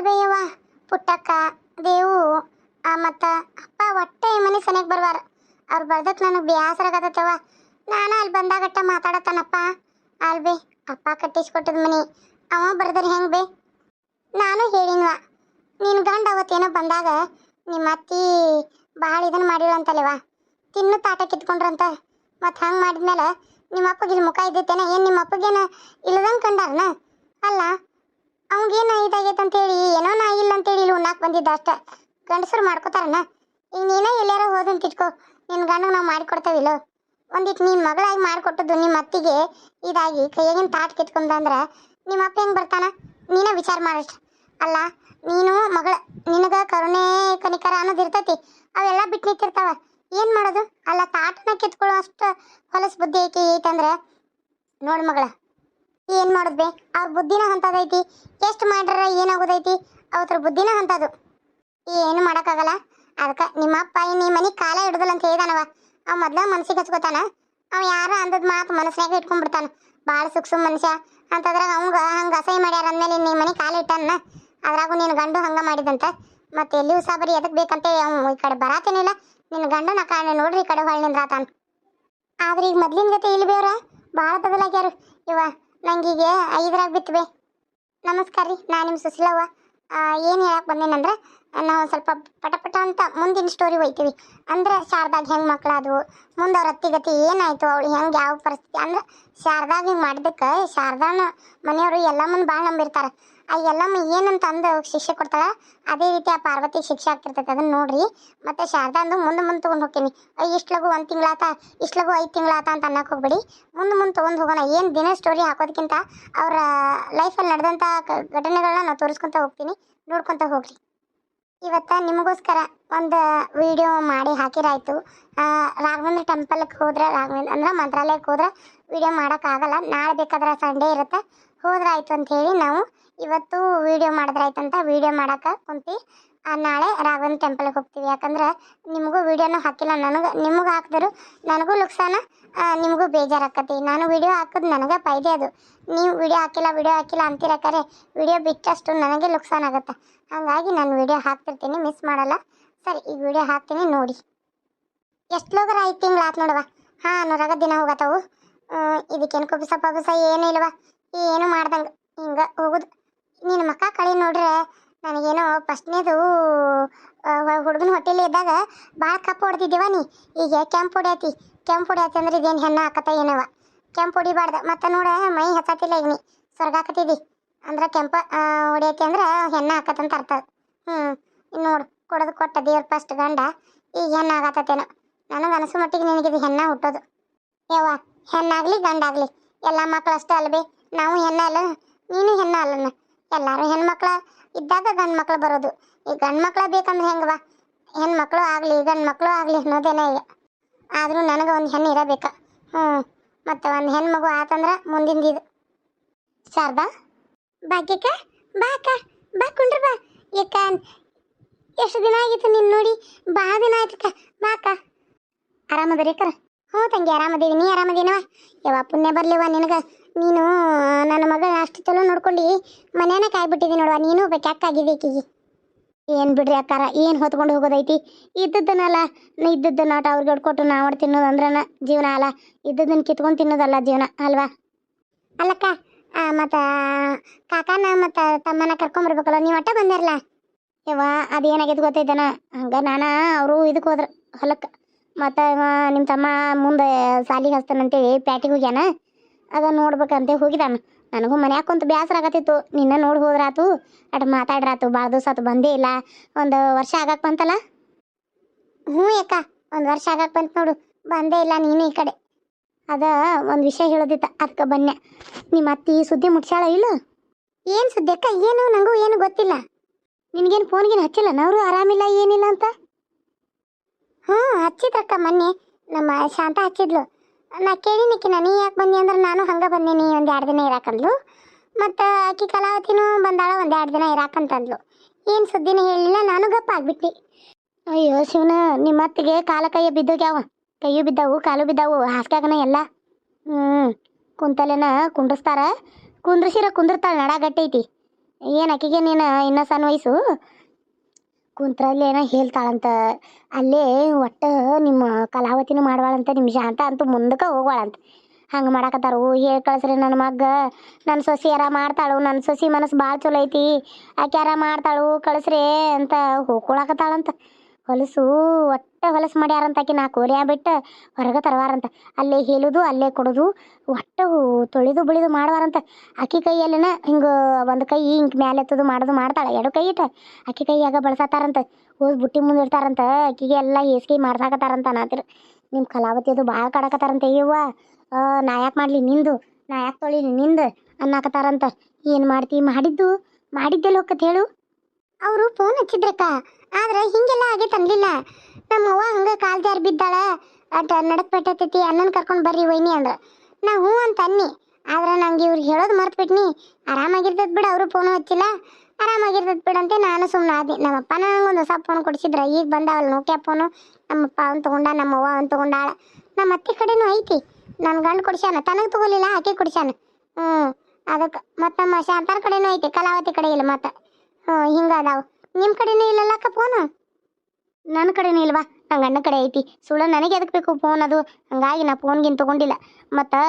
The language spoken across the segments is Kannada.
ಅಲ್ಬೇಯವ್ವ ಪುಟ್ಟಕ್ಕ, ದೇವು ಮತ್ತು ಅಪ್ಪ ಒಟ್ಟೆ ಈ ಮನೆ ಸನೇಕ್ ಬರ್ವಾರ. ಅವ್ರು ಬರ್ದಕ್ಕೆ ನನಗೆ ಬೇಸರ ಆಗತ್ತವ ನಾನು ಅಲ್ಲಿ ಬಂದಾಗಟ್ಟ ಮಾತಾಡತ್ತಾನಪ್ಪ ಅಲ್ಬೇ ಅಪ್ಪ ಕಟ್ಟಿಸ್ಕೊಟ್ಟದ ಮನೆ. ಅವ ಬರ್ದ್ರೆ ಹೆಂಗ್ ಬೇ? ನಾನು ಹೇಳಿನ್ವ. ನಿನ್ ಗಂಡ ಅವತ್ತೇನೋ ಬಂದಾಗ ನಿಮ್ಮ ಅತ್ತಿ ಭಾಳ ಇದನ್ನ ಮಾಡಿಳಂತಲ್ಲೇವ ತಿನ್ನು ತಾಟ ಕಿತ್ಕೊಂಡ್ರಂತ. ಮತ್ತು ಹಂಗೆ ಮಾಡಿದ್ಮೇಲೆ ನಿಮ್ಮ ಅಪ್ಪಗೆ ಮುಖ ಇದ್ದಿತ್ತೇನ ಏನು ನಿಮ್ಮ ಅಪ್ಪಗೇನ ಇಲ್ಲದಂಗೆ ಕಂಡಾರನ? ಅಲ್ಲ, ಅವಂಗೇನ ಇದಾಗೈತೆ ಅಂತೇಳಿ ಏನೋ ನಾ ಇಲ್ಲ ಬಂದಿದ್ದ ಅಷ್ಟೇ. ಗಂಡಸರು ಮಾಡ್ಕೋತಾರನ? ಈಗ ನೀನೇ ಎಲ್ಲಾರ ಹೋದಂತ ಇಟ್ಕೋ ನಿನ್ನ ಗಂಡ ನಾವು ಮಾಡಿಕೊಡ್ತೇವಿಲ್ಲೋ ಒಂದಿಟ್ಟು ನಿನ್ನ ಮಗಳಾಗಿ ಮಾಡಿಕೊಟ್ಟದ್ದು ನಿಮ್ಮ ಅತ್ತಿಗೆ ಇದಾಗಿ ಕೈಯಾಗಿನ ತಾಟ್ ಕಿತ್ಕೊಂಡಂದ್ರೆ ನಿಮ್ಮ ಅಪ್ಪ ಹೆಂಗೆ ಬರ್ತಾನ? ನೀನೇ ವಿಚಾರ ಮಾಡಷ್ಟ. ಅಲ್ಲ, ನೀನು ಮಗಳ, ನಿನಗ ಕರುಣೆ ಕನಿಕರ ಅನ್ನೋದು ಇರ್ತೈತಿ. ಅವೆಲ್ಲ ಬಿಟ್ಟು ನಿಂತಿರ್ತಾವ. ಏನು ಮಾಡೋದು? ಅಲ್ಲ, ತಾಟನ ಕಿತ್ಕೊಳ್ಳೋ ಅಷ್ಟು ಹೊಲಸು ಬುದ್ಧಿ ಐತಿ ಐತಂದ್ರೆ ನೋಡು ಮಗಳ. ಏನು ಮಾಡೋದು ಬೇ? ಅವ್ರ ಬುದ್ಧಿನ ಅಂತದೈತಿ ಎಷ್ಟು ಮಾಡ್ರ ಏನಾಗೋದೈತಿ ಅವತ್ರ ಬುದ್ಧಿನ ಅಂತದು ಏನು ಮಾಡೋಕ್ಕಾಗಲ್ಲ. ಅದಕ್ಕೆ ನಿಮ್ಮ ಅಪ್ಪ ನೀ ಮನೆ ಕಾಲ ಹಿಡ್ದಲ್ಲ ಅಂತ ಹೇಳಿದಾನವ. ಅವ ಮೊದ್ಲ ಮನ್ಸಿಗೆ ಹಚ್ಕೋತಾನ. ಅವ ಯಾರು ಅಂದದ ಮಾತು ಮನಸ್ಸಿನಾಗ ಇಟ್ಕೊಂಡ್ಬಿಡ್ತಾನ. ಭಾಳ ಸುಕ್ಸು ಮನುಷ್ಯ. ಅಂತದ್ರಾಗ ಅವಂಗ ಹಂಗೆ ಅಸಹ್ಯ ಮಾಡ್ಯಾರ ಅಂದ್ಮೇಲೆ ನೀ ಮನೆ ಕಾಲ ಇಟ್ಟಾನ. ಅದ್ರಾಗೂ ನಿನ್ನ ಗಂಡು ಹಂಗೆ ಮಾಡಿದಂತ. ಮತ್ತೆ ಎಲ್ಲಿಯೂ ಬರೀ ಎದಕ್ ಬೇಕಂತೇಳಿ ಅವ್ನು ಈ ಕಡೆ ಬರಾತೇನಿಲ್ಲ. ನಿನ್ನ ಗಂಡನ ಕಾರಣ ನೋಡ್ರಿ ಈ ಕಡೆ ಹೊಳ್ಳಿ ನಿಂದ್ರಾತಾನ ಆದ್ರೆ ಈಗ ಮೊದ್ಲಿನ ಜೊತೆ ಇಲ್ಲಿ ಬೇವ್ರ ಭಾಳ ಬದಲಾಗ್ಯಾರು. ಇವ ನಂಗೀಗ ಐದರಾಗ ಬಿತ್ತವೆ ನಮಸ್ಕಾರ ರೀ ನಾನು ನಿಮ್ಮ ಸುಶೀಲವ್ವ. ಏನು ಹೇಳಕ್ಕೆ ಬಂದೇನಂದ್ರೆ ನಾವು ಸ್ವಲ್ಪ ಪಟ ಪಟ ಅಂತ ಮುಂದಿನ ಸ್ಟೋರಿ ಹೋಯ್ತೀವಿ. ಅಂದ್ರೆ ಶಾರದಾಗ ಹೆಂಗೆ ಮಕ್ಕಳಾದವು ಮುಂದೆ ಅವ್ರ ಹತ್ತಿಗತಿ ಏನಾಯ್ತು, ಅವಳು ಹೆಂಗೆ ಯಾವ ಪರಿಸ್ಥಿತಿ, ಅಂದ್ರೆ ಶಾರದಾಗ ಹಿಂಗೆ ಮಾಡಿದ್ದಕ್ಕೆ, ಶಾರದಾನ ಮನೆಯವರು ಎಲ್ಲ ಮುಂದೆ ಭಾಳ ನಂಬಿರ್ತಾರೆ. ಆ ಎಲ್ಲಮ್ಮ ಏನಂತ ಅಂದು ಶಿಕ್ಷೆ ಕೊಡ್ತಾಳ? ಅದೇ ರೀತಿ ಆ ಪಾರ್ವತಿ ಶಿಕ್ಷೆ ಆಗ್ತಿರ್ತೈತೆ, ಅದನ್ನ ನೋಡ್ರಿ. ಮತ್ತೆ ಶಾರದಾ ಅಂದು ಮುಂದೆ ಮುಂದೆ ತೊಗೊಂಡು ಹೋಗ್ತೀನಿ. ಅಯ್ಯ, ಇಷ್ಟು ಲಗು ಒಂದು ತಿಂಗಳಾತ, ಇಷ್ಟು ಲಗು ಐದು ತಿಂಗಳಾತ ಅಂತ ಅನ್ನಕ್ಕೆ ಹೋಗ್ಬೇಡಿ. ಮುಂದೆ ಮುಂದೆ ತೊಗೊಂಡು ಹೋಗೋಣ. ಏನು ದಿನ ಸ್ಟೋರಿ ಹಾಕೋದಕ್ಕಿಂತ ಅವರ ಲೈಫಲ್ಲಿ ನಡೆದಂಥ ಘಟನೆಗಳನ್ನ ನಾವು ತೋರಿಸ್ಕೊತ ಹೋಗ್ತೀನಿ. ನೋಡ್ಕೊತ ಹೋಗ್ರಿ. ಇವತ್ತು ನಿಮಗೋಸ್ಕರ ಒಂದು ವಿಡಿಯೋ ಮಾಡಿ ಹಾಕಿರಾಯಿತು. ರಾಘವೇಂದ್ರ ಟೆಂಪಲ್ಗೆ ಹೋದ್ರೆ, ರಾಘವೇಂದ್ರ, ಅಂದ್ರೆ ಮಂತ್ರಾಲಯಕ್ಕೆ ಹೋದ್ರೆ ವಿಡಿಯೋ ಮಾಡೋಕ್ಕಾಗಲ್ಲ ನಾಳೆ ಬೇಕಾದ್ರೆ ಸಂಡೇ ಇರುತ್ತೆ. ಹೋದ್ರಾಯ್ತು ಅಂತ ಹೇಳಿ ನಾವು ಇವತ್ತು ವಿಡಿಯೋ ಮಾಡಿದ್ರಾಯ್ತು ಅಂತ ವಿಡಿಯೋ ಮಾಡೋಕೆ ಕುಂತು. ನಾಳೆ ರಾಘವನ್ ಟೆಂಪಲ್ಗೆ ಹೋಗ್ತೀವಿ. ಯಾಕಂದ್ರೆ ನಿಮಗೂ ವಿಡಿಯೋನು ಹಾಕಿಲ್ಲ. ನನಗೆ, ನಿಮಗೆ ಹಾಕಿದ್ರು ನನಗೂ ಲುಕ್ಸಾನ ನಿಮಗೂ ಬೇಜಾರಾಕತಿ ನಾನು ವಿಡಿಯೋ ಹಾಕೋದು ನನಗೆ ಫೈದೆ ಅದು. ನೀವು ವಿಡಿಯೋ ಹಾಕಿಲ್ಲ ವಿಡಿಯೋ ಹಾಕಿಲ್ಲ ಅಂತಿರಕಾರೆ ವಿಡಿಯೋ ಬಿಟ್ಟಷ್ಟು ನನಗೆ ಲುಕ್ಸಾನ್ ಆಗುತ್ತೆ. ಹಾಗಾಗಿ ನಾನು ವಿಡಿಯೋ ಹಾಕ್ತಿರ್ತೀನಿ ಮಿಸ್ ಮಾಡಲ್ಲ. ಸರಿ, ಈಗ ವಿಡಿಯೋ ಹಾಕ್ತೀನಿ, ನೋಡಿ. ಎಷ್ಟು ಲೋಗರ ಐದು ತಿಂಗಳು ಆತು ನೋಡುವ ಹಾಂ ನೂರಾಗ ದಿನ ಹೋಗತ್ತವು. ಇದಕ್ಕೇನು ಕುಬಸ ಪಬಸ ಏನೂ ಇಲ್ವ. ಏನು ಮಾಡ್ದಂಗ? ಹಿಂಗೆ ಹೋಗುದು. ನಿನ್ನ ಮಕ್ಕ ಕಳಿ ನೋಡ್ರೆ ನನಗೇನೋ ಫಸ್ಟ್ನೇದು ಹುಡುಗನ ಹೊಟ್ಟೆಲಿ ಇದ್ದಾಗ ಭಾಳ ಕಪ್ಪು ಹೊಡೆದಿದ್ದೀವ ನೀ. ಈಗ ಕೆಂಪು ಹೊಡ್ಯಾತಿ ಕೆಂಪು ಹೊಡ್ಯಾತಿ ಅಂದ್ರೆ ಇದೇನು ಹೆಣ್ಣು ಹಾಕತ್ತ ಏನವ? ಕೆಂಪು ಹೊಡಿಬಾರ್ದ. ಮತ್ತೆ ನೋಡ, ಮೈ ಹಚ್ಚತ್ತಿಲ್ಲ ಈಗ ನೀ. ಸ್ವರ್ಗ ಸ್ವರ್ಗಾಕತ್ತಿದಿ ಅಂದ್ರೆ ಕೆಂಪು ಹೊಡಿಯತಿ ಅಂದ್ರೆ ಹೆಣ್ಣು ಹಾಕತ್ತಂತ ಅರ್ಥ. ಹ್ಞೂ ನೋಡು, ಕೊಡೋದು ಕೊಟ್ಟ ದೇವ್ರ ಫಸ್ಟ್ ಗಂಡ. ಈಗ ಹೆಣ್ಣು ಆಗತ್ತೇನೋ. ನನಗೆ ಅನಸು ಮಟ್ಟಿಗೆ ನಿನಗಿದು ಹೆಣ್ಣ ಹುಟ್ಟೋದು. ಯವ್ವ, ಹೆಣ್ಣಾಗ್ಲಿ ಗಂಡಾಗ್ಲಿ. ಎಲ್ಲ ಮಕ್ಕಳು ಅಷ್ಟೇ ಅಲ್ಬೇ. ನಾವು ಹೆಣ್ಣಲ್ಲ, ನೀನು ಹೆಣ್ಣಲ್ಲನ? ಎಲ್ಲರೂ ಹೆಣ್ಮಕ್ಳು ಇದ್ದಾಗ ಗಂಡು ಮಕ್ಳು ಬರೋದು. ಈ ಗಂಡು ಮಕ್ಳು ಬೇಕಂದ್ರೆ ಹೆಂಗವ ಹೆಣ್ಮಕ್ಳು ಆಗಲಿ ಗಂಡು ಮಕ್ಕಳು ಆಗಲಿ ಅನ್ನೋದೇನೇ ಈಗ. ಆದರೂ ನನಗೆ ಒಂದು ಹೆಣ್ಣು ಇರಬೇಕ. ಹ್ಞೂ, ಮತ್ತು ಒಂದು ಹೆಣ್ಮಗು ಆತಂದ್ರೆ ಮುಂದಿಂದ ಇದು. ಶಾರದಾ? ಭಾಗ್ಯಕ್ಕ ಬಾ ಅಕ್ಕ, ಬಾ ಕುಂಡ್ರ ಬಾ. ಯಾಕ ಎಷ್ಟು ದಿನ ಆಗಿತ್ತು ನೀನು ನೋಡಿ? ಬಾ ದಿನ ಆಯ್ತಕ್ಕ ಬಾ ಅಕ್ಕ. ಆರಾಮದರಿ ಅಕ್ಕರ? ಹ್ಞೂ ತಂಗಿ, ಆರಾಮದೇವಿ. ನೀ ಆರಾಮದೇನವ? ಯಾವ ಪುಣ್ಯ ಬರಲಿವ ನಿನಗೆ. ನೀನು ನನ್ನ ಮಗಳ ಅಷ್ಟು ಚಲೋ ನೋಡ್ಕೊಂಡು ಮನೇನ ಕಾಯ್ಬಿಟ್ಟಿದ್ದೀನಿ ನೋಡುವ ನೀನು ಒಬ್ಬ ಕೆಕ್ಕಾಗಿದ್ದೆ ಈಕಿಗೆ. ಏನು ಬಿಡ್ರಿ ಅಕ್ಕಾರ ಏನು ಹೊತ್ಕೊಂಡು ಹೋಗೋದೈತಿ? ಇದ್ದದ್ದನ್ನಲ್ಲ ಇದ್ದದ್ದು ನಾಟ ಅವ್ರಿಗೆ ಕೊಟ್ಟು ನಾವು ತಿನ್ನೋದು ತಿನ್ನೋದಂದ್ರನ ಜೀವನ ಅಲ್ಲ. ಇದ್ದದನ್ನ ಕಿತ್ಕೊಂಡು ತಿನ್ನೋದಲ್ಲ ಜೀವನ ಅಲ್ವಾ? ಅಲ್ಲಕ್ಕ ಮತ್ತು ಕಾಕಾನ ಮತ್ತು ತಮ್ಮನ ಕರ್ಕೊಂಬರ್ಬೇಕಲ್ಲ ನೀವು ಅಟ್ಟ ಬಂದಿರಲ್ಲ ಅದು ಅದೇನಾಗೈತೆ ಗೊತ್ತೈತನ? ಹಂಗೆ ನಾನು ಅವರು ಇದಕ್ಕೆ ಹೋದ್ರ ಹೊಲಕ್ಕೆ. ಮತ್ತು ನಿಮ್ಮ ತಮ್ಮ ಮುಂದೆ ಸಾಲಿಗೆ ಹಚ್ತಾನಂತೇಳಿ ಪ್ಯಾಟಿಗೆ ಹೋಗ್ಯಾನ? ಅದ ನೋಡ್ಬೇಕಂತೆ ಹೋಗಿದಾನ. ನನಗೂ ಮನ್ಯಾಗ ಕುಂತು ಬೇಸರ ಆಗತ್ತಿತ್ತು. ನಿನ್ನ ನೋಡಿ ಹೋದ್ರಾತು, ಅಟ್ ಮಾತಾಡ್ರಾತು ಭಾಳ ದಿವಸ ಆತು ಬಂದೇ ಇಲ್ಲ. ಒಂದು ವರ್ಷ ಆಗಕ್ಕೆ ಬಂತಲ್ಲ? ಹ್ಞೂ ಅಕ್ಕ ಒಂದು ವರ್ಷ ಆಗಕ್ಕೆ ಬಂತು ನೋಡು. ಬಂದೇ ಇಲ್ಲ ನೀನು ಈ ಕಡೆ. ಅದ ಒಂದು ವಿಷಯ ಹೇಳೋದಿತ್ತ ಅದಕ್ಕೆ ಬನ್ನೆ ನಿಮ್ಮ ಅತ್ತಿ ಸುದ್ದಿ ಮುಟ್ಸ್ಯಾಳ ಇಲ್ಲ? ಏನು ಸುದ್ದಿ ಅಕ್ಕ, ಏನು ನನಗೂ ಏನು ಗೊತ್ತಿಲ್ಲ. ನಿನಗೇನು ಫೋನ್ಗೇನು ಹಚ್ಚಿಲ್ಲ, ನವರು ಆರಾಮಿಲ್ಲ, ಏನಿಲ್ಲ ಅಂತ? ಹ್ಞೂ, ಹಚ್ಚಿದ್ರಕ್ಕ ಮೊನ್ನೆ. ನಮ್ಮ ಶಾಂತ ಹಚ್ಚಿದ್ಲು. ನಾ ಕೇಳಿನಿಕ್ಕಿ ನೀ ಯಾಕೆ ಬಂದಿ ಅಂದ್ರೆ ನಾನು ಹಂಗೆ ಬಂದೀನಿ ಒಂದು ಎರಡು ದಿನ ಇರಾಕಂದ್ಲು. ಮತ್ತು ಆಕಿ ಕಲಾವತಿನೂ ಬಂದಾಳ ಒಂದು ಎರಡು ದಿನ ಇರಾಕಂತಂದ್ಲು. ಏನು ಸುದ್ದಿನ ಹೇಳಿಲ್ಲ, ನಾನು ಗಪ್ಪ ಆಗ್ಬಿಟ್ಟಿ ಅಯ್ಯೋ ಶಿವನ ನಿಮ್ಮ ಅತ್ತಿಗೆ ಕಾಲ ಕೈಯ ಬಿದ್ದೋಗ್ಯಾವ. ಕೈಯು ಬಿದ್ದಾವು, ಕಾಲು ಬಿದ್ದಾವು, ಹಾಸ್ಗ್ಯಾಗನ ಎಲ್ಲ. ಹ್ಞೂ ಕುಂತಲೆನ ಕುಂಡ್ರಸ್ತಾರ. ಕುಂದ್ರಸಿರ ಕುಂದಿರ್ತಾಳೆ ನಡಗಟ್ಟೈತಿ ಏನು ಆಕಿಗೆ ನೀನು ಇನ್ನೂ ಸಣ್ಣ ವಯಸ್ಸು? ಕುಂತ್ರಲ್ಲಿ ಏನೋ ಹೇಳ್ತಾಳಂತ. ಅಲ್ಲೇ ಒಟ್ಟು ನಿಮ್ಮ ಕಲಾವತಿನೂ ಮಾಡ್ವಾಳಂತ, ನಿಮ್ಮ ಶಾಂತ ಅಂತೂ ಮುಂದಕ್ಕೆ ಹೋಗ್ವಾಳಂತ. ಹಂಗೆ ಮಾಡಾಕತ್ತಾರು. ಹೇಳಿ ಕಳಿಸ್ರಿ ನನ್ನ ಮಗ್ಗ. ನನ್ನ ಸೊಸಿ ಯಾರ ಮಾಡ್ತಾಳು. ನನ್ನ ಸೊಸಿ ಮನಸ್ಸು ಭಾಳ ಚಲೋ ಐತಿ. ಆಕೆ ಯಾರ ಮಾಡ್ತಾಳು ಕಳಿಸ್ರಿ ಅಂತ ಹೋಗ್ಕೊಳಕತ್ತಾಳಂತ. ಹೊಲಸು ಒಟ್ಟು ಹೊಲಸು ಮಾಡ್ಯಾರಂತ ನಾ ಕೋರಿಯ ಬಿಟ್ಟು ಹೊರಗೆ ತರವಾರಂತ. ಅಲ್ಲೇ ಹೇಳುದು ಅಲ್ಲೇ ಕೊಡೋದು ಒಟ್ಟು ತೊಳೆದು ಬಿಳಿದು ಮಾಡುವಾರಂತ. ಅಕ್ಕಿ ಕೈಯಲ್ಲಿನ ಹಿಂಗೆ ಒಂದು ಕೈ ಹಿಂಗೆ ಮ್ಯಾಲೆ ಎತ್ತದು ಮಾಡೋದು ಮಾಡ್ತಾಳೆ ಎರಡು ಕೈ ಇಟ್ಟ. ಆಕಿ ಕೈಯಾಗ ಬಳಸತ್ತಾರಂತ ಹೋಗಿ ಬುಟ್ಟಿ ಮುಂದೆ ಇಡ್ತಾರಂತ ಅಕ್ಕಿಗೆ ಎಲ್ಲ ಏಸ್ಕಿ ಮಾಡ್ಸಾಕತ್ತಾರಂತ ನಾತಿರು ನಿಮ್ಮ ಕಲಾವತಿ ಅದು ಭಾಳ ಕಾಡಕತ್ತಾರಂತ ಆ, ನಾ ಯಾಕೆ ಮಾಡಲಿ ನಿಂದು? ನಾ ಯಾಕೆ ತೊಳಿಲಿ ನಿಂದು? ಅನ್ನಾಕತ್ತಾರಂತ. ಏನು ಮಾಡ್ತಿ? ಮಾಡಿದ್ದು? ಮಾಡಿದ್ದೆಲ್ಲ ಹೋಗತ್ ಹೇಳು. ಅವರು ಫೋನ್ ಹಚ್ಚಿದ್ರಕ್ಕ ಆದ್ರೆ ಹಿಂಗೆಲ್ಲ ಆಗೈತೆ ಅನ್ಲಿಲ್ಲ ನಮ್ಮ ಹಂಗ ಕಾಲ್ ಜಾರಿ ಬಿದ್ದಾಳ. ಅಟ ನಡಕ್ ಪೆಟ್ಟೈತಿ ಅಣ್ಣನ ಕರ್ಕೊಂಡು ಬರ್ರಿ ವೈನಿ ಅಂದ್ರ. ನಾ ಹ್ಞೂ ಅಂತ ಅನ್ನಿ. ಆದ್ರೆ ನಂಗೆ ಇವ್ರು ಹೇಳೋದು ಮರ್ತ್ಬಿಟ್ನಿ. ಆರಾಮಾಗಿರ್ತದ ಬಿಡು, ಅವರು ಫೋನು ಹಚ್ಚಿಲ್ಲ. ಆರಾಮಾಗಿರ್ತದ ಬಿಡಂತೆ ನಾನು ಸುಮ್ಮನೆ ಆದಿ ನಮ್ಮಪ್ಪ ಒಂದು ಹೊಸ ಫೋನ್ ಕೊಡಿಸಿದ್ರ, ಈಗ ಬಂದಾವಲ್ಲ ನೋಕ್ಯಾ ಫೋನು ನಮ್ಮಪ್ಪ ಅವ್ನು ತಗೊಂಡ, ನಮ್ಮವ್ವ ಅವ್ನು ತಗೊಂಡಾಳ ನಮ್ಮ ಅತ್ತೆ ಕಡೆನೂ ಐತಿ. ನನ್ನ ಗಂಡು ಕೊಡ್ಸ್ಯಾನ. ತನಗೆ ತಗೊಲಿಲ್ಲ, ಆಕೆ ಕೊಡ್ಸ್ಯಾನ. ಹ್ಞೂ ಅದಕ್ಕೆ ಮತ್ತು ನಮ್ಮ ಶಾಂತಾರ ಕಡೆನೂ ಐತಿ, ಕಲಾವತಿ ಕಡೆ ಇಲ್ಲ ಮತ್ತೆ. ಹ್ಞೂ ಹಿಂಗೆ ಅದಾವ. ನಿಮ್ಮ ಕಡೆನೂ ಇಲ್ಲಲ್ಲಕ್ಕ ಫೋನು ನನ್ನ ಕಡೆನೇ ಇಲ್ವಾ? ನನ್ನ ಗಂಡ ಕಡೆ ಐತಿ. ಸುಳ್ಳು ನನಗೆ ಎದಕ್ಕೆ ಬೇಕು ಫೋನ್ ಅದು? ಹಂಗಾಗಿ ನಾ ಫೋನ್ಗಿನ್ ತೊಗೊಂಡಿಲ್ಲ. ಮತ್ತು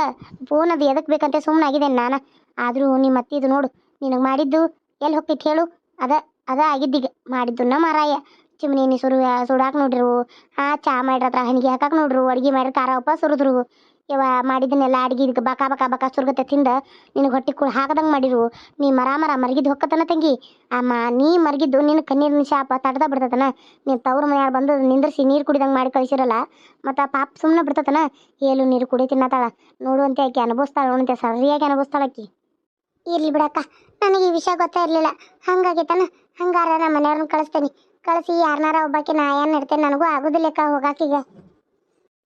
ಫೋನ್ ಅದು ಎದಕ್ಕೆ ಬೇಕಂತ ಸುಮ್ಮನೆ ಆಗಿದ್ದೇನೆ ನಾನು. ಆದರೂ ನಿಮ್ಮ ಅತ್ತೆ ಇದು ನೋಡು, ನಿನಗೆ ಮಾಡಿದ್ದು ಎಲ್ಲಿ ಹೋಗ್ತೈತಿ ಹೇಳು. ಅದ ಅದ ಆಗಿದ್ದೀಗ ಮಾಡಿದ್ದು ನಮ್ಮ ಮಾರಾಯ ಚಿಮ್ನಿ ಸುರು, ಸುಡಾಕ್ ನೋಡಿರು. ಹಾಂ, ಚಾ ಮಾಡಿರತ್ರ ಹನಿಗೆ ಹಾಕಕ್ಕೆ ನೋಡ್ರು. ಅಡುಗೆ ಮಾಡಿರ ಖಾರ ಉಪ್ಪ ಸುರಿದ್ರು. ಇವ ಮಾಡಿದನೆಲ್ಲ ಅಡ್ಗೆ ಇದಕ್ಕೆ ಬಕ ಬಕ ಬಕ ಸುರ್ಗತೆ ತಿಂದ ನಿನಗೆ ಹೊಟ್ಟೆ ಕುಳ್ ಹಾಕದಂಗೆ ಮಾಡಿರು. ನೀ ಮರ ಮರ ಮರಗಿದ್ದು ಹೊಕ್ಕತನ ತಂಗಿ. ಅಮ್ಮ, ನೀ ಮರಗಿದ್ದು ನಿನ್ನ ಕಣ್ಣೀರಿನ ಶಾಪ ತಡ್ದ ಬಿಡ್ತತನ. ನೀನು ತವ್ರ ಮನೆಯಾರು ಬಂದು ನಿಂದ್ರಿಸಿ ನೀರು ಕುಡಿದಂಗೆ ಮಾಡಿ ಕಳಿಸಿರಲ್ಲ, ಮತ್ತು ಆ ಪಾಪ ಸುಮ್ಮನೆ ಬಿಡ್ತತನ. ಏಲು ನೀರು ಕುಡಿ ತಿನ್ನತಾಳ. ನೋಡುವಂತೆ ಆಕೆ ಅನುಭವಿಸ್ತಾಳ ನೋಡುವಂತೆ ಸರಿಯಾಗಿ ಅನುಭವಿಸ್ತಾಳ ಆಕಿ. ಇರ್ಲಿ ಬಿಡಕ್ಕ, ನನಗೆ ಈ ವಿಷಯ ಗೊತ್ತಾ ಇರಲಿಲ್ಲ. ಹಂಗಾಗೈತನ ಹಂಗಾರ ನಮ್ಮ ಮನೆಯವ್ರನ್ನ ಕಳಿಸ್ತೇನೆ. ಕಳಿಸಿ ಯಾರನ್ನಾರ ಒಬ್ಬಾಕಿ ನಾ ಏನು ಇರ್ತೇನೆ ನನಗೂ ಆಗೋದಿಲ್ಲಕ್ಕ ಹೋಗಾಕೀಗ.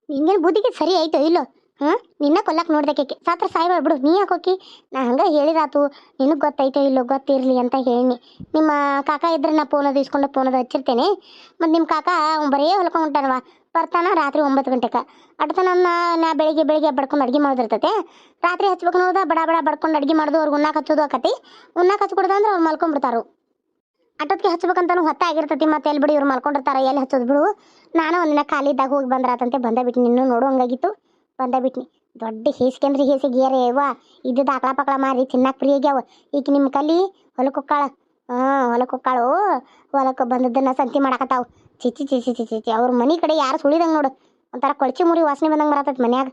ನಿಂಗೇನು ಬುದ್ಧಿಗೆ ಸರಿ ಆಯ್ತು ಇಲ್ಲೋ? ಹಾಂ ನಿನ್ನ ಕೊಲ್ಲಕ್ಕೆ ನೋಡ್ದಕ್ಕೆ ಸಾತ್ರ ಸಾಯ್ಬೇಡ ಬಿಡು. ನೀ ಯಾಕೋಕಿ ನಾ ಹಂಗೆ ಹೇಳಿದಾತು ನಿನಗೆ ಗೊತ್ತೈತೋ ಇಲ್ಲೋ ಗೊತ್ತಿರಲಿ ಅಂತ ಹೇಳಿ ನಿಮ್ಮ ಕಾಕ ಇದ್ರೆ ನಾ ಫೋನ್ ಅದು ಇಸ್ಕೊಂಡು ಫೋನ್ ಅದು ಹಚ್ಚಿರ್ತೇನೆ. ಮತ್ತು ನಿಮ್ಮ ಕಾಕ ಬರೇ ಹೊಲ್ಕೊಂಡು ಹೊಂಟಾನವ. ಬರ್ತಾನ ರಾತ್ರಿ ಒಂಬತ್ತು ಗಂಟೆಗೆ ಅಡ್ತಾನ ನಾ ಬೆಳಿಗ್ಗೆ ಬೆಳಿಗ್ಗೆ ಬಡ್ಕೊಂಡು ಅಡ್ಗೆ ಮಾಡೋದಿರ್ತತೆ. ರಾತ್ರಿ ಹಚ್ಬೇಕು ನೋಡ್ದ ಬಡ ಬಡ ಬಡ್ಕೊಂಡು ಅಡ್ಗೆ ಮಾಡೋದು ಅವ್ರಿಗೆ ಉಣ್ಣಾಕ ಹಚ್ಚೋದು ಆಕತಿ. ಉಣ್ಣಾಕ ಹಚ್ಕೊಡ್ದು ಅಂದ್ರೆ ಅವ್ರು ಮಲ್ಕೊಂಡ್ಬಿಡ್ತಾರು ಅಟೋತ್ಗೆ ಹಚ್ಬೇಕಂತಾನು ಹೊತ್ತಾಗಿರ್ತೈತಿ ಮತ್ತೆ ಎಲ್ಲಿ ಬಿಡಿ ಇವ್ರು ಮಲ್ಕೊಂಡಿರ್ತಾರ. ಎಲ್ಲಿ ಹಚ್ಚೋದು ಬಿಡು. ನಾನು ಒಂದಿನ ಖಾಲಿ ಇದ್ದಾಗ ಹೋಗಿ ಬಂದ್ರಾತಂತೆ. ಬಂದ ಬಿಟ್ಟು ನಿನ್ನೂ ನೋಡೋ ಹಂಗಾಗಿತ್ತು. ಬಂದ ಬಿಟ್ನಿ. ದೊಡ್ಡ ಹೇಸ್ಕೆಂದ್ರಿ ಹೇಸಿಗೆ ಏರೇ ಅವ್ವ. ಇದು ಆಕಳ ಪಕಳ ಮಾರಿ ತಿನ್ನಕ್ಕೆ ಫ್ರೀ ಆಗ್ಯಾವ. ಈಗ ನಿಮ್ಮ ಕಲಿ ಹೊಲಕ್ಕೆ ಹೊಕ್ಕಾಳ ಹಾಂ ಹೊಲಕ್ಕೆ ಹೊಕ್ಕಾಳು ಹೊಲಕ್ಕೆ ಬಂದದ್ದನ್ನ ಸಂತಿ ಮಾಡಕತ್ತಾವ. ಚಿಚಿ ಚಿಚ್ಚಿ ಚಿಚ್ಚಿ ಚಿಚ್ಚಿ. ಅವ್ರ ಮನೆ ಕಡೆ ಯಾರು ಸುಳಿದಂಗೆ ನೋಡು. ಒಂಥರ ಕೊಳಚಿ ಮುರಿ ವಾಸನೆ ಬಂದಂಗೆ ಬರತೈತಿ ಮನ್ಯಾಗ.